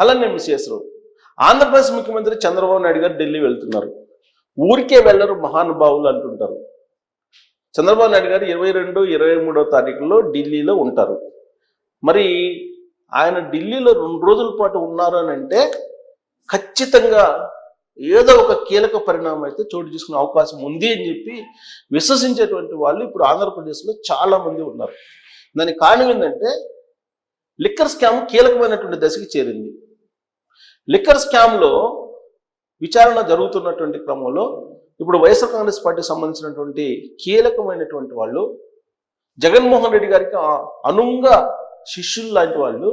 అలానే మిస్ఎస్రావు ఆంధ్రప్రదేశ్ ముఖ్యమంత్రి చంద్రబాబు నాయుడు గారు ఢిల్లీ వెళ్తున్నారు. ఊరికే వెళ్ళరు మహానుభావులు అంటుంటారు. చంద్రబాబు నాయుడు గారు ఇరవై రెండు ఇరవై మూడో తారీఖులో ఢిల్లీలో ఉంటారు. మరి ఆయన ఢిల్లీలో రెండు రోజుల పాటు ఉన్నారు అని అంటే ఖచ్చితంగా ఏదో ఒక కీలక పరిణామం అయితే చోటు చేసుకునే అవకాశం ఉంది అని చెప్పి విశ్వసించేటువంటి వాళ్ళు ఇప్పుడు ఆంధ్రప్రదేశ్లో చాలా మంది ఉన్నారు. దానికి కారణం ఏంటంటే లిక్కర్ స్కామ్ కీలకమైనటువంటి దశకి చేరింది. లిక్కర్ స్కామ్లో విచారణ జరుగుతున్నటువంటి క్రమంలో ఇప్పుడు వైఎస్ఆర్ కాంగ్రెస్ పార్టీకి సంబంధించినటువంటి కీలకమైనటువంటి వాళ్ళు జగన్మోహన్ రెడ్డి గారికి అనుంగ అనుంగా శిష్యులు లాంటి వాళ్ళు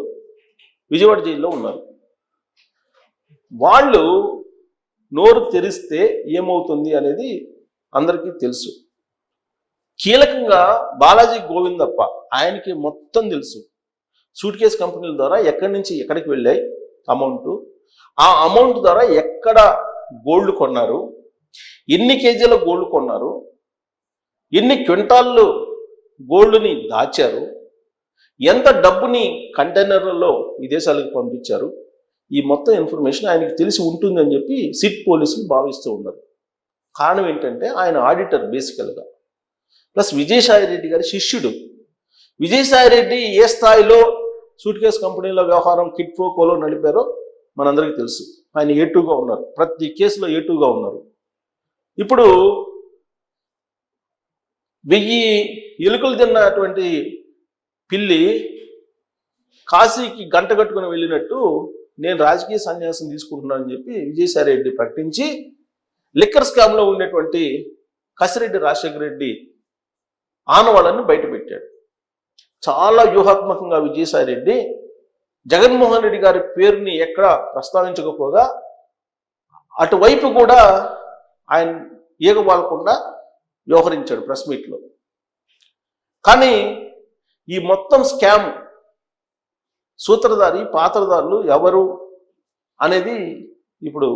విజయవాడ జైల్లో ఉన్నారు. వాళ్ళు నోరు తెరిస్తే ఏమవుతుంది అనేది అందరికీ తెలుసు. కీలకంగా బాలాజీ గోవిందప్ప ఆయనకి మొత్తం తెలుసు. సూట్ కేస్ కంపెనీల ద్వారా ఎక్కడి నుంచి ఎక్కడికి వెళ్ళాయి అమౌంట్ ఆ అమౌంట్ ద్వారా ఎక్కడ గోల్డ్ కొన్నారు? ఎన్ని కేజీల గోల్డ్ కొన్నారు? ఎన్ని క్వింటాళ్ళు గోల్డ్ని దాచారు? ఎంత డబ్బుని కంటైనర్లలో విదేశాలకు పంపించారు? ఈ మొత్తం ఇన్ఫర్మేషన్ ఆయనకి తెలిసి ఉంటుందని చెప్పి సిట్ పోలీసులు భావిస్తూ ఉన్నారు. కారణం ఏంటంటే ఆయన ఆడిటర్ బేసికల్గా. ప్లస్ విజయసాయి రెడ్డి గారి శిష్యుడు. విజయసాయి రెడ్డి ఏ స్థాయిలో సూట్ కేసు కంపెనీల వ్యవహారం కిట్ కోలో నడిపారో మనందరికీ తెలుసు. ఆయన ఏటుగా ఉన్నారు? ప్రతి కేసులో ఏటుగా ఉన్నారు? ఇప్పుడు వెయ్యి ఎలుకలు తిన్నటువంటి పిల్లి కాశీకి గంట కట్టుకుని వెళ్ళినట్టు నేను రాజకీయ సన్యాసం తీసుకుంటున్నానని చెప్పి విజయసాయి రెడ్డి ప్రకటించి లిక్కర్ స్కామ్లో ఉండేటువంటి కసిరెడ్డి రాజశేఖర రెడ్డి ఆనవాళ్ళని బయటపెట్టాడు. చాలా వ్యూహాత్మకంగా విజయసాయి రెడ్డి జగన్మోహన్ రెడ్డి గారి పేరుని ఎక్కడ ప్రస్తావించకపోగా అటువైపు కూడా ఆయన ఏగబాలకుండా వ్యవహరించాడు ప్రెస్ మీట్లో. కానీ ఈ మొత్తం స్కామ్ సూత్రధారి పాత్రధారులు ఎవరు అనేది ఇప్పుడు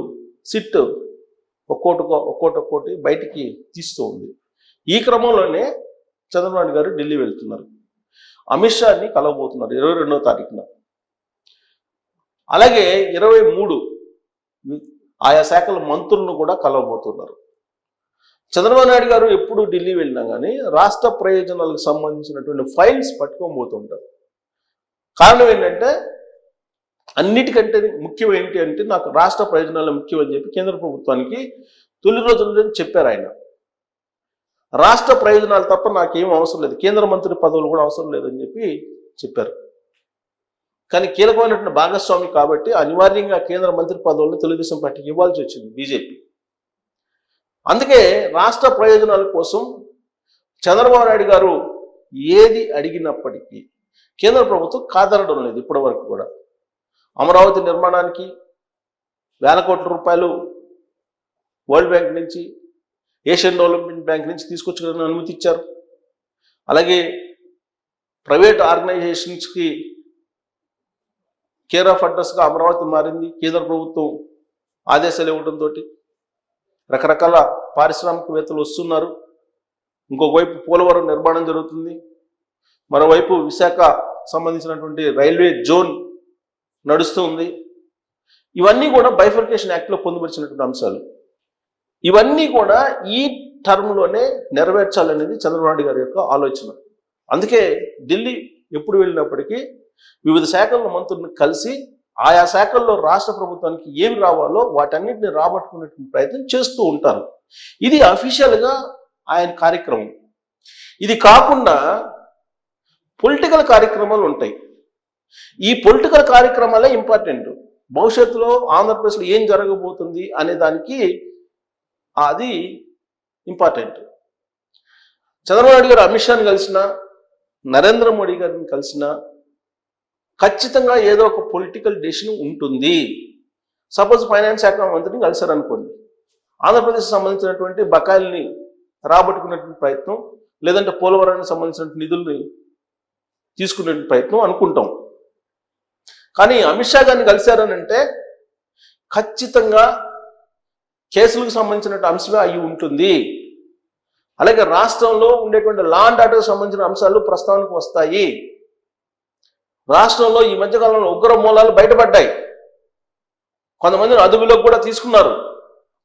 సిట్ ఒక్కోటి ఒక్కోటి ఒక్కోటి బయటికి తీస్తూ ఉంది. ఈ క్రమంలోనే చంద్రబాబు గారు ఢిల్లీ వెళ్తున్నారు. అమిత్ షాని కలవబోతున్నారు ఇరవై రెండవ తారీఖున. అలాగే ఇరవై మూడు ఆయా శాఖల మంత్రులను కూడా కలవబోతున్నారు. చంద్రబాబు నాయుడు గారు ఎప్పుడు ఢిల్లీ వెళ్ళినా కానీ రాష్ట్ర ప్రయోజనాలకు సంబంధించినటువంటి ఫైల్స్ పట్టుకొని పోతుంటారు. కారణం ఏంటంటే అన్నిటికంటే ముఖ్యం ఏంటి అంటే నాకు రాష్ట్ర ప్రయోజనాలు ముఖ్యం అని చెప్పి కేంద్ర ప్రభుత్వానికి తొలి రోజుల్లో చెప్పారు ఆయన. రాష్ట్ర ప్రయోజనాలు తప్ప నాకేం అవసరం లేదు. కేంద్ర మంత్రి పదవులు కూడా అవసరం లేదని చెప్పి చెప్పారు. కానీ కీలకమైనటువంటి భాగస్వామి కాబట్టి అనివార్యంగా కేంద్ర మంత్రి పదవులను తెలుగుదేశం పార్టీకి ఇవ్వాల్సి వచ్చింది బీజేపీ. అందుకే రాష్ట్ర ప్రయోజనాల కోసం చంద్రబాబు నాయుడు గారు ఏది అడిగినప్పటికీ కేంద్ర ప్రభుత్వం కాదనడం లేదు ఇప్పటి వరకు కూడా. అమరావతి నిర్మాణానికి వేల కోట్ల రూపాయలు వరల్డ్ బ్యాంక్ నుంచి ఏషియన్ డెవలప్మెంట్ బ్యాంక్ నుంచి తీసుకొచ్చుకోవడానికి అనుమతి ఇచ్చారు. అలాగే ప్రైవేట్ ఆర్గనైజేషన్స్కి కేర్ ఆఫ్ అడ్రస్గా అమరావతి మారింది. కేంద్ర ప్రభుత్వం ఆదేశాలు ఇవ్వడంతో రకరకాల పారిశ్రామికవేత్తలు వస్తున్నారు. ఇంకొకవైపు పోలవరం నిర్మాణం జరుగుతుంది. మరోవైపు విశాఖ సంబంధించినటువంటి రైల్వే జోన్ నడుస్తూ ఉంది. ఇవన్నీ కూడా బైఫర్కేషన్ యాక్ట్లో పొందుపరిచినటువంటి అంశాలు. ఇవన్నీ కూడా ఈ టర్మ్లోనే నెరవేర్చాలనేది చంద్రబాబు గారి యొక్క ఆలోచన. అందుకే ఢిల్లీ ఎప్పుడు వెళ్ళినప్పటికీ వివిధ శాఖల మంత్రులను కలిసి ఆయా శాఖల్లో రాష్ట్ర ప్రభుత్వానికి ఏమి రావాలో వాటన్నిటిని రాబట్టుకునేటువంటి ప్రయత్నం చేస్తూ ఉంటారు. ఇది అఫీషియల్గా ఆయన కార్యక్రమం. ఇది కాకుండా పొలిటికల్ కార్యక్రమాలు ఉంటాయి. ఈ పొలిటికల్ కార్యక్రమాలే ఇంపార్టెంట్. భవిష్యత్తులో ఆంధ్రప్రదేశ్లో ఏం జరగబోతుంది అనే దానికి అది ఇంపార్టెంట్. చంద్రబాబు నాయుడు గారు అమిత్ షాని కలిసిన నరేంద్ర మోడీ గారిని కలిసిన ఖచ్చితంగా ఏదో ఒక పొలిటికల్ డెసిషన్ ఉంటుంది. సపోజ్ ఫైనాన్స్ శాఖ మంత్రిని కలిశారనుకోండి ఆంధ్రప్రదేశ్ సంబంధించినటువంటి బకాయిల్ని రాబట్టుకునేటువంటి ప్రయత్నం లేదంటే పోలవరానికి సంబంధించినటువంటి నిధుల్ని తీసుకునే ప్రయత్నం అనుకుంటాం. కానీ అమిత్ షా గారిని కలిశారని అంటే ఖచ్చితంగా కేసులకు సంబంధించిన అంశమే అయి ఉంటుంది. అలాగే రాష్ట్రంలో ఉండేటువంటి లా అండ్ ఆర్డర్కి సంబంధించిన అంశాలు ప్రస్తావనకు వస్తాయి. రాష్ట్రంలో ఈ మధ్యకాలంలో ఉగ్ర మూలాలు బయటపడ్డాయి. కొంతమందిని అదుపులోకి కూడా తీసుకున్నారు.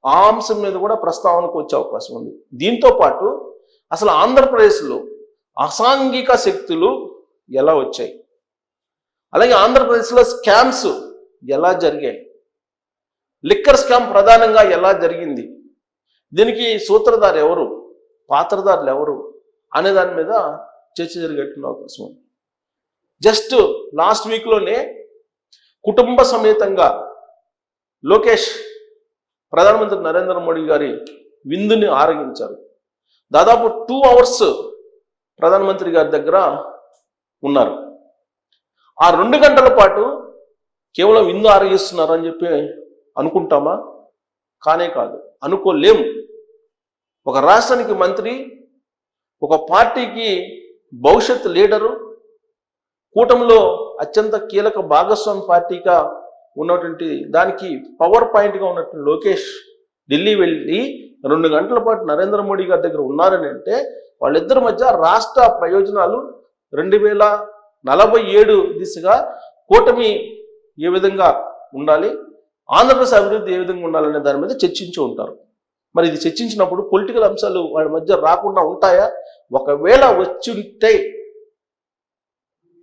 ఆ అంశం మీద కూడా ప్రస్తావనకు వచ్చే అవకాశం ఉంది. దీంతో పాటు అసలు ఆంధ్రప్రదేశ్లో అసాంఘిక శక్తులు ఎలా వచ్చాయి? అలాగే ఆంధ్రప్రదేశ్లో స్కామ్స్ ఎలా జరిగాయి? లిక్కర్ స్కామ్ ప్రధానంగా ఎలా జరిగింది? దీనికి సూత్రధారు ఎవరు? పాత్రధారులు ఎవరు? అనే దాని మీద చర్చ జరిగేటువంటి అవకాశం ఉంది. జస్ట్ లాస్ట్ వీక్లోనే కుటుంబ సమేతంగా లోకేష్ ప్రధానమంత్రి నరేంద్ర మోడీ గారి విందుని ఆరగించారు దాదాపు టూ అవర్స్ ప్రధానమంత్రి గారి దగ్గర ఉన్నారు. ఆ రెండు గంటల పాటు కేవలం విందు ఆరగిస్తున్నారు అని చెప్పి అనుకుంటామా? కానే కాదు. అనుకోలేము ఒక రాష్ట్రానికి మంత్రి ఒక పార్టీకి భవిష్యత్ లీడరు కూటమిలో అత్యంత కీలక భాగస్వామి పార్టీగా ఉన్నటువంటి దానికి పవర్ పాయింట్గా ఉన్నటువంటి లోకేష్ ఢిల్లీ వెళ్ళి రెండు గంటల పాటు నరేంద్ర మోడీ గారి దగ్గర ఉన్నారని అంటే వాళ్ళిద్దరి మధ్య రాష్ట్ర ప్రయోజనాలు రెండు వేల నలభై ఏడు దిశగా కూటమి ఏ విధంగా ఉండాలి ఆంధ్రప్రదేశ్ అభివృద్ధి ఏ విధంగా ఉండాలనే దాని మీద చర్చించి ఉంటారు. మరి ఇది చర్చించినప్పుడు పొలిటికల్ అంశాలు వాళ్ళ మధ్య రాకుండా ఉంటాయా? ఒకవేళ వచ్చి ఉంటే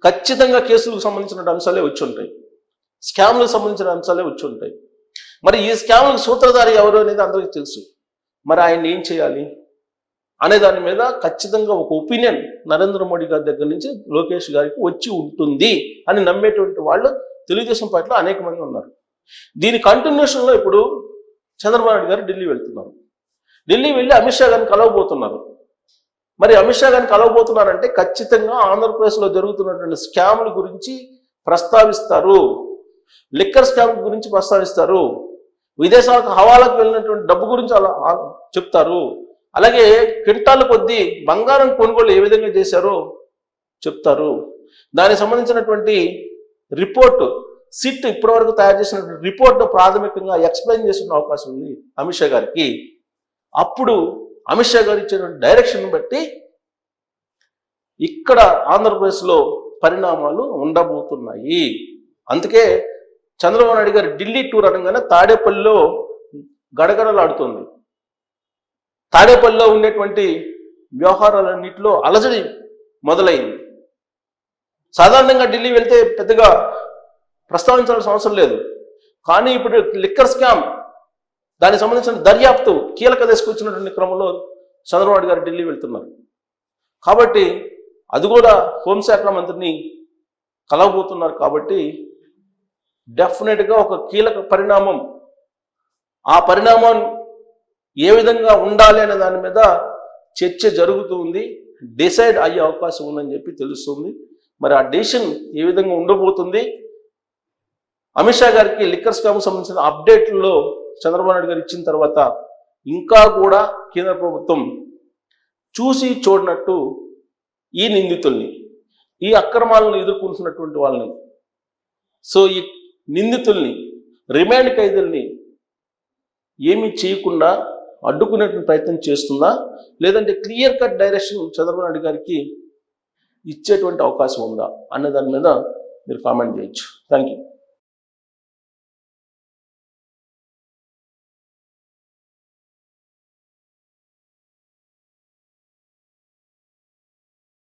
ఖచ్చితంగా కేసులకు సంబంధించిన అంశాలే వచ్చి ఉంటాయి. స్కామ్లకు సంబంధించిన అంశాలే వచ్చి ఉంటాయి. మరి ఈ స్కామ్లకు సూత్రధారి ఎవరు అనేది అందరికీ తెలుసు. మరి ఆయన ఏం చేయాలి? అనే దాని మీద ఖచ్చితంగా ఒక ఒపీనియన్ నరేంద్ర మోడీ గారి దగ్గర నుంచి లోకేష్ గారికి వచ్చి ఉంటుంది అని నమ్మేటువంటి వాళ్ళు తెలుగుదేశం పార్టీలో అనేక మంది ఉన్నారు. దీని కంటిన్యూషన్లో ఇప్పుడు చంద్రబాబు నాయుడు గారు ఢిల్లీ వెళ్తున్నారు. ఢిల్లీ వెళ్ళి అమిత్ షా గారిని కలవబోతున్నారు. మరి అమిత్ షా గారిని కలవబోతున్నారంటే ఖచ్చితంగా ఆంధ్రప్రదేశ్లో జరుగుతున్నటువంటి స్కామ్ల గురించి ప్రస్తావిస్తారు. లిక్కర్ స్కామ్ గురించి ప్రస్తావిస్తారు. విదేశాలకు హవాలకు వెళ్ళినటువంటి డబ్బు గురించి అలా చెప్తారు. అలాగే క్వింటాల కొద్దీ బంగారం కొనుగోలు ఏ విధంగా చేశారో చెప్తారు. దానికి సంబంధించినటువంటి రిపోర్టు సిట్ ఇప్పటివరకు తయారు చేసినటువంటి రిపోర్ట్ ప్రాథమికంగా ఎక్స్ప్లెయిన్ చేసిన అవకాశం ఉంది అమిత్ షా గారికి. అప్పుడు అమిత్ షా గారు ఇచ్చినటువంటి డైరెక్షన్ బట్టి ఇక్కడ ఆంధ్రప్రదేశ్లో పరిణామాలు ఉండబోతున్నాయి. అందుకే చంద్రబాబు నాయుడు గారు ఢిల్లీ టూర్ అనగానే తాడేపల్లిలో గడగడలాడుతుంది. తాడేపల్లిలో ఉండేటువంటి వ్యవహారాలన్నింటిలో అలజడి మొదలైంది. సాధారణంగా ఢిల్లీ వెళ్తే పెద్దగా ప్రస్తావించాల్సిన అవసరం లేదు. కానీ ఇప్పుడు లిక్కర్ స్కామ్ దానికి సంబంధించిన దర్యాప్తు కీలక తీసుకొచ్చినటువంటి క్రమంలో చంద్రబాబు గారు ఢిల్లీ వెళ్తున్నారు. కాబట్టి అది కూడా హోంశాఖ మంత్రిని కలవబోతున్నారు కాబట్టి డెఫినెట్గా ఒక కీలక పరిణామం. ఆ పరిణామం ఏ విధంగా ఉండాలి అనే దాని మీద చర్చ జరుగుతుంది డిసైడ్ అయ్యే అవకాశం ఉందని చెప్పి తెలుస్తుంది. మరి ఆ డెసిషన్ ఏ విధంగా ఉండబోతుంది? అమిత్ షా గారికి లిక్కర్స్ కామ్ సంబంధించిన అప్డేట్లలో చంద్రబాబు నాయుడు గారు ఇచ్చిన తర్వాత ఇంకా కూడా కేంద్ర ప్రభుత్వం చూసి చూడనట్టు ఈ నిందితుల్ని ఈ అక్రమాలను ఎదుర్కొంటున్నటువంటి వాళ్ళని. సో ఈ నిందితుల్ని రిమాండ్ ఖైదీల్ని ఏమీ చేయకుండా అడ్డుకునేటువంటి ప్రయత్నం చేస్తుందా? లేదంటే clear cut direction Chandrababu Naidu గారికి ఇచ్చేటువంటి అవకాశం ఉందా? అనే దాని మీద మీరు కామెంట్ చేయొచ్చు. Thank you